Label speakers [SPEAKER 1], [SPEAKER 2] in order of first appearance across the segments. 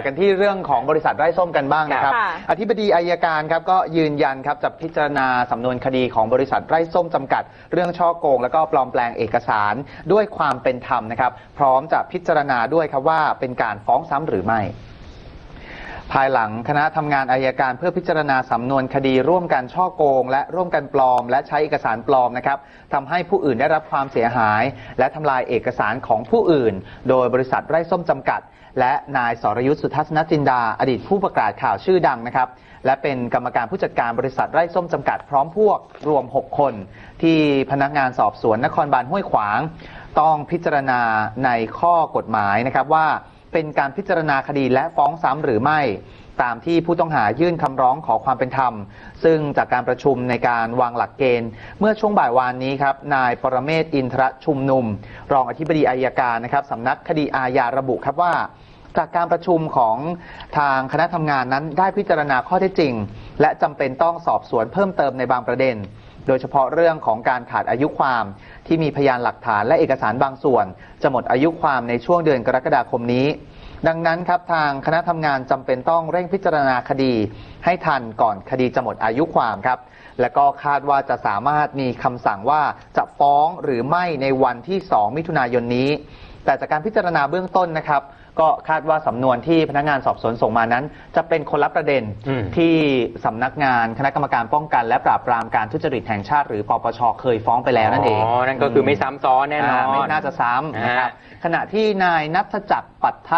[SPEAKER 1] กันที่เรื่องของบริษัทไร้ส้มกันบ้างนะครับ
[SPEAKER 2] ค่ะ
[SPEAKER 1] อธิบดีอายการครับก็ยืนยันครับจะพิจารณาสำนวนคดีของบริษัทไร้ส้มจำกัด เรื่องช่อโกง แล้วก็ปลอมแปลงเอกสารด้วยความเป็นธรรมนะครับ พร้อมจะพิจารณาด้วยครับว่าเป็นการฟ้องซ้ำหรือไม่ ภายหลังคณะทำงานอายการเพื่อพิจารณาสำนวนคดีร่วมกันช่อโกง และร่วมกันปลอม และใช้เอกสารปลอมนะครับทำให้ผู้อื่นได้รับความเสียหาย และทำลายเอกสารของผู้อื่น โดยบริษัทไร้ส้มจำกัด และนายสรยุทธสุทัศนจินดา อดีตผู้ประกาศข่าวชื่อดังนะครับและเป็นกรรมการผู้จัดการบริษัทไร้ส้มจำกัดพร้อมพวกรวม 6 คน ที่พนักงานสอบสวนนครบาลห้วยขวาง ต้องพิจารณาในข้อกฎหมายนะครับว่า เป็นการพิจารณาคดีและฟ้องซ้ำหรือไม่ ตามที่ผู้ต้องหายื่นคำร้องขอความเป็นธรรม ซึ่งจากการประชุมในการวางหลักเกณฑ์ เมื่อช่วงบ่ายวานนี้ครับนายปรเมศอินทรชุมนุม รองอธิบดีอายการนะครับสำนักคดีอาญาระบุครับว่าจากการประชุมของทางคณะทำงานนั้นได้พิจารณาข้อเท็จจริง และจำเป็นต้องสอบสวนเพิ่มเติมในบางประเด็น โดยเฉพาะเรื่องของการขาดอายุความ ที่มีพยานหลักฐานและเอกสารบางส่วน จะหมดอายุความในช่วงเดือนกรกฎาคมนี้ ดังนั้นครับทางคณะทำงานจำเป็นต้องเร่งพิจารณาคดี ให้ทันก่อนคดีจะหมดอายุความครับ และก็คาดว่าจะสามารถมีคำสั่งว่าจะฟ้องหรือไม่ในวันที่ 2 มิถุนายนนี้ แต่จากการพิจารณาเบื้องต้นนะครับก็คาดว่าสำนวนที่พนักงานสอบสวนส่งมานั้น จะเป็นคนละประเด็น
[SPEAKER 3] อืม
[SPEAKER 1] ที่สำนักงานคณะกรรมการป้องกัน และปราบปรามการทุจริตแห่งชาติ หรือปปชเคยฟ้องไปแล้วนั่นเอง
[SPEAKER 3] อ๋อนั่นก็คือไม่ซ้ำซ้อนแน่นอนา
[SPEAKER 1] ไม่น่าจะซ้ำนะครับ
[SPEAKER 3] อ่า
[SPEAKER 1] ขณะที่นายนัทจักรปัทธ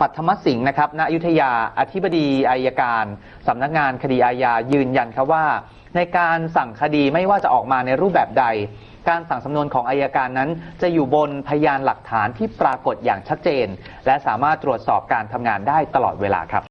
[SPEAKER 1] ปัทมสิงห์นะครับณอยุธยาอธิบดีอายการสำนักงานคดีอาญายืนยันครับว่า ในการสั่งคดีไม่ว่าจะออกมาในรูปแบบใด การสั่งสำนวนของอายการนั้น จะอยู่บนพยานหลักฐานที่ปรากฏอย่างชัดเจน และสามารถตรวจสอบการทำงานได้ตลอดเวลาครับ